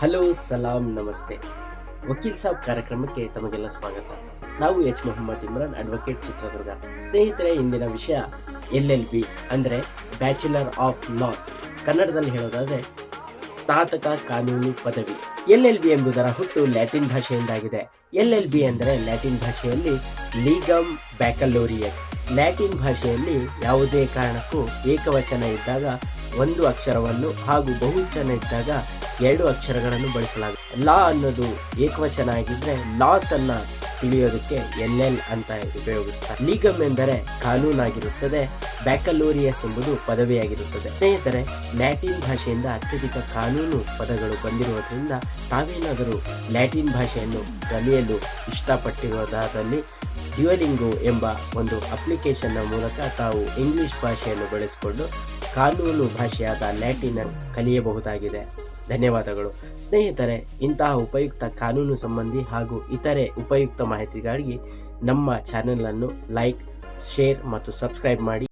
Hello, ಸಲಾಂ, ನಮಸ್ತೆ. ವಕೀಲ್ ಸಾಬ್ ಕಾರ್ಯಕ್ರಮಕ್ಕೆ ತಮಗೆಲ್ಲ ಸ್ವಾಗತ. ನಾವು ಎಚ್. ಮೊಹಮ್ಮದ್ ಇಮ್ರಾನ್ ಅಡ್ವೊಕೇಟ್ ಚಿತ್ರದುರ್ಗ. ಸ್ನೇಹಿತರೆ, ಇಂದಿನ ವಿಷಯ ಎಲ್ ಎಲ್ ಬಿ, ಅಂದರೆ ಬ್ಯಾಚುಲರ್ ಆಫ್ ಲಾಸ್ ಕನ್ನಡದಲ್ಲಿ ಹೇಳೋದಾದರೆ ಸ್ನಾತಕ ಕಾನೂನು ಪದವಿ. ಎಲ್ ಎಲ್ ಬಿ ಎಂಬುದರ ಹುಟ್ಟು ಲ್ಯಾಟಿನ್ ಭಾಷೆಯಿಂದಾಗಿದೆ. ಎಲ್ ಎಲ್ ಬಿ ಅಂದರೆ ಲ್ಯಾಟಿನ್ ಭಾಷೆಯಲ್ಲಿ ಲೀಗಮ್ ಬ್ಯಾಕಲೋರಿಯಸ್. ಲ್ಯಾಟಿನ್ ಭಾಷೆಯಲ್ಲಿ ಯಾವುದೇ ಕಾರಣಕ್ಕೂ ಏಕವಚನ ಇದ್ದಾಗ ಒಂದು ಅಕ್ಷರವನ್ನು ಹಾಗೂ ಬಹುವಚನ ಇದ್ದಾಗ ಎರಡು ಅಕ್ಷರಗಳನ್ನು ಬಳಸಲಾಗುತ್ತೆ. ಲಾ ಅನ್ನೋದು ಏಕವಚನ ಆಗಿದ್ರೆ ಲಾಸ್ ಅನ್ನ ತಿಳಿಯೋದಕ್ಕೆ ಎಲ್ ಎಲ್ ಅಂತ ಉಪಯೋಗಿಸ್ತಾರೆ. ನಿಗಮ್ ಎಂದರೆ ಕಾನೂನಾಗಿರುತ್ತದೆ ಬ್ಯಾಕಲೋರಿಯಸ್ ಎಂಬುದು ಪದವಿಯಾಗಿರುತ್ತದೆ ಸ್ನೇಹಿತರೆ, ಲ್ಯಾಟಿನ್ ಭಾಷೆಯಿಂದ ಅತ್ಯಧಿಕ ಕಾನೂನು ಪದಗಳು ಬಂದಿರುವುದರಿಂದ ತಾವೇನಾದರೂ ಲ್ಯಾಟಿನ್ ಭಾಷೆಯನ್ನು ಕಲಿಯಲು ಇಷ್ಟಪಟ್ಟಿರುವುದಾದಲ್ಲಿ ಡ್ಯುಯಲಿಂಗೋ ಎಂಬ ಒಂದು ಅಪ್ಲಿಕೇಶನ್ನ ಮೂಲಕ ತಾವು ಇಂಗ್ಲಿಷ್ ಭಾಷೆಯನ್ನು ಬಳಸಿಕೊಂಡು ಕಾನೂನು ಭಾಷೆಯಾದ ಲ್ಯಾಟಿನ್ ಕಲಿಯಬಹುದಾಗಿದೆ. ಧನ್ಯವಾದಗಳು. ಸ್ನೇಹಿತರೆ, ಇಂತಹ ಉಪಯುಕ್ತ ಕಾನೂನು ಸಂಬಂಧಿ ಹಾಗೂ ಇತರೆ ಉಪಯುಕ್ತ ಮಾಹಿತಿಗಾಗಿ ನಮ್ಮ ಚಾನೆಲ್ ಅನ್ನು ಲೈಕ್, ಶೇರ್ ಮತ್ತು ಸಬ್ಸ್ಕ್ರೈಬ್ ಮಾಡಿ.